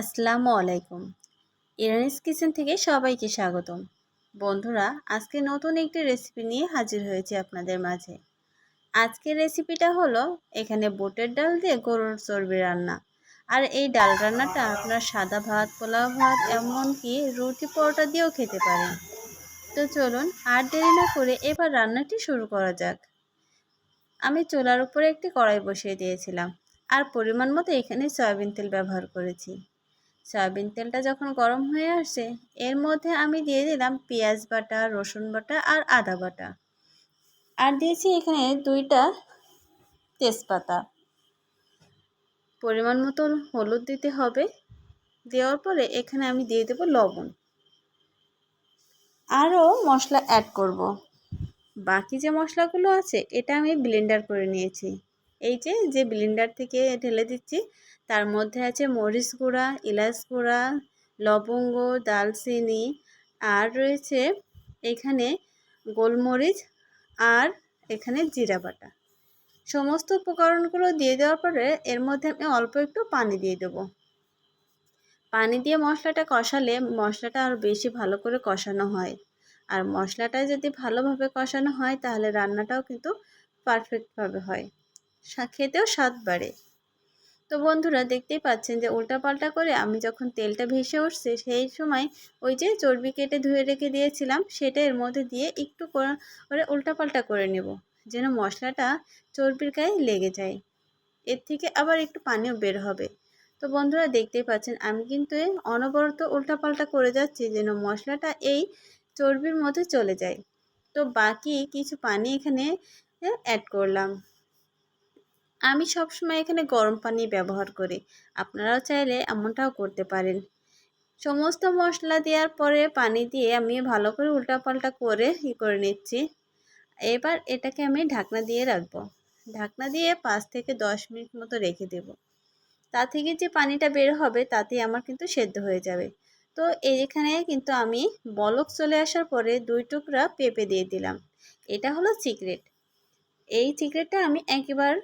আসসালামু আলাইকুম। ইরানিস কিচেন থেকে সবাইকে স্বাগতম। বন্ধুরা, আজকে নতুন একটি রেসিপি নিয়ে হাজির হয়েছে আপনাদের মাঝে। আজকের রেসিপিটা হলো, এখানে বুটের ডাল দিয়ে গরুর চর্বি রান্না। আর এই ডাল রান্নাটা আপনার সাদা ভাত, পোলাও ভাত, এমনকি রুটি পরোটা দিয়েও খেতে পারেন। তো চলুন, আর দেরি না করে এবার রান্নাটি শুরু করা যাক। আমি চুলার উপরে একটি কড়াই বসিয়ে দিয়েছিলাম। আর পরিমাণ মতো এখানে সয়াবিন তেল ব্যবহার করেছি। সয়াবিন তেলটা যখন গরম হয়ে আসছে এর মধ্যে আমি দিয়ে দিলাম পেঁয়াজ বাটা, রসুন বাটা আর আদা বাটা। আর দিয়েছি এখানে দুইটা তেজপাতা। পরিমাণ মতো হলুদ দিতে হবে। দেওয়ার পরে এখানে আমি দিয়ে দেবো লবণ। আরও মশলা অ্যাড করব। বাকি যে মশলাগুলো আছে, এটা আমি ব্লেন্ডার করে নিয়েছি। এই যে যে ব্লেন্ডার থেকে ঢেলে দিচ্ছি, তার মধ্যে আছে মরিচ গুঁড়া, এলাচ গুঁড়া, লবঙ্গ দালচিনি আর রয়েছে এখানে গোলমরিচ আর এখানে জিরা বাটা। সমস্ত উপকরণগুলো দিয়ে দেওয়ার পরে এর মধ্যে আমি অল্প একটু পানি দিয়ে দেবো। পানি দিয়ে মশলাটা কষালে মশলাটা আরও বেশি ভালো করে কষানো হয়। আর মশলাটা যদি ভালোভাবে কষানো হয়, তাহলে রান্নাটাও কিন্তু পারফেক্টভাবে হয়। খেতেও স্বাদ বাড়ে। তো বন্ধুরা, দেখতেই পাচ্ছেন যে উল্টাপাল্টা করে আমি যখন তেলটা ভেসে উঠছে, সেই সময় ওই যে চর্বি কেটে ধুয়ে রেখে দিয়েছিলাম, সেটা এর মধ্যে দিয়ে একটু করে উল্টাপাল্টা করে নেব, যেন মশলাটা চর্বির গায়ে লেগে যায়। এর থেকে আবার একটু পানিও বের হবে। তো বন্ধুরা, দেখতেই পাচ্ছেন আমি কিন্তু অনবরত উল্টাপাল্টা করে যাচ্ছি, যেন মশলাটা এই চর্বির মধ্যে চলে যায়। তো বাকি কিছু পানি এখানে অ্যাড করলাম। আমি সবসময় এখানে গরম পানি ব্যবহার করি। আপনারাও চাইলে এমনটাও করতে পারেন। সমস্ত মশলা দেওয়ার পরে পানি দিয়ে আমি ভালো করে উল্টাপাল্টা করে ই করে নিচ্ছি। এবার এটাকে আমি ঢাকনা দিয়ে রাখব। ঢাকনা দিয়ে পাঁচ থেকে দশ মিনিট মতো রেখে দেব। তা থেকে যে পানিটা বের হবে তাতে আমার কিন্তু সেদ্ধ হয়ে যাবে। তো এইখানে কিন্তু আমি বলক চলে আসার পরে দুই টুকরা পেঁপে দিয়ে দিলাম। এটা হলো সিক্রেট। এই সিক্রেটটা আমি একবার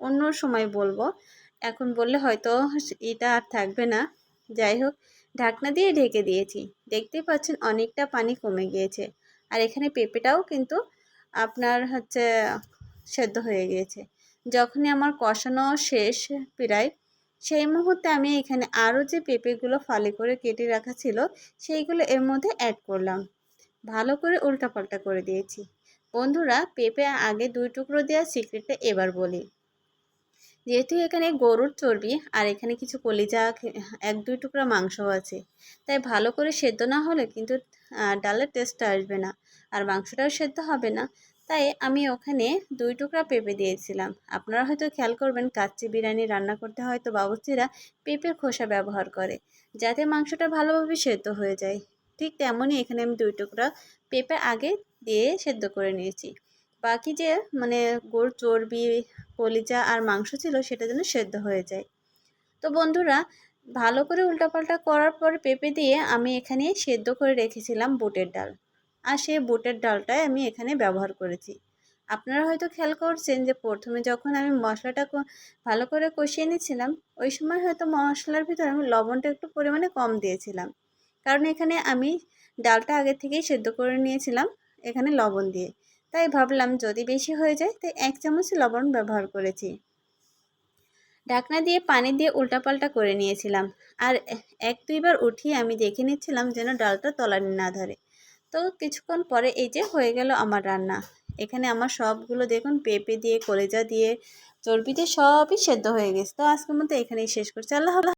অন্য সময় বলব। এখন বললে হয়তো এটা আর থাকবে না। যাই হোক, ঢাকনা দিয়ে ঢেকে দিয়েছি। দেখতেই পাচ্ছেন অনেকটা পানি কমে গিয়েছে। আর এখানে পেঁপেটাও কিন্তু আপনার হচ্ছে সেদ্ধ হয়ে গিয়েছে। যখনই আমার কষানো শেষ প্রায়, সেই মুহূর্তে আমি এখানে আরও যে পেঁপেগুলো ফালি করে কেটে রাখা ছিল, সেইগুলো এর মধ্যে অ্যাড করলাম। ভালো করে উল্টাপাল্টা করে দিয়েছি। বন্ধুরা, পেঁপে আগে দুই টুকরো দেওয়ার সিক্রেটটা এবার বলি। যেহেতু এখানে গরুর চর্বি আর এখানে কিছু কলিজা, এক দুই টুকরা মাংসও আছে। তাই ভালো করে সেদ্ধ না হলে কিন্তু ডালের টেস্টটা আসবে না। আর মাংসটাও সেদ্ধ হবে না। তাই আমি ওখানে দুই টুকরা পেঁপে দিয়েছিলাম। আপনারা হয়তো খেয়াল করবেন, কাচ্চি বিরিয়ানি রান্না করতে হয়তো বাবুচিরা পেঁপের খোসা ব্যবহার করে, যাতে মাংসটা ভালোভাবে সেদ্ধ হয়ে যায়। ঠিক তেমনই এখানে আমি দুই টুকরা পেঁপে আগে দিয়ে সেদ্ধ করে নিয়েছি। বাকি যে মানে গোড় চর্বি, কলিজা আর মাংস ছিল সেটা যেন সেদ্ধ হয়ে যায়। তো বন্ধুরা, ভালো করে উল্টাপাল্টা করার পর পেঁপে দিয়ে আমি এখানে সেদ্ধ করে রেখেছিলাম বুটের ডাল। আর সেই বুটের ডালটাই আমি এখানে ব্যবহার করেছি। আপনারা হয়তো খেয়াল করছেন যে প্রথমে যখন আমি মশলাটা ভালো করে কষিয়ে নিচ্ছিলাম ওই সময় হয়তো মশলার ভিতরে আমি লবণটা একটু পরিমাণে কম দিয়েছিলাম। কারণ এখানে আমি ডালটা আগে থেকেই সেদ্ধ করে নিয়েছিলাম, এখানে লবণ দিয়ে। তাই ভাবলাম যদি বেশি হয়ে যায়, তাই এক চামচ লবণ ব্যবহার করেছি। ঢাকনা দিয়ে পানি দিয়ে উল্টাপাল্টা করে নিয়েছিলাম। আর এক দুইবার উঠিয়ে আমি দেখে নিচ্ছিলাম যেন ডালটা তলানি না ধরে। তো কিছুক্ষণ পরে এই যে হয়ে গেল আমার রান্না। এখানে আমার সবগুলো দেখুন, পেঁপে দিয়ে, কলেজা দিয়ে চর্বিতে সবই সেদ্ধ হয়ে গেছে। তো আজকের মতো এখানেই শেষ করছি। আল্লাহ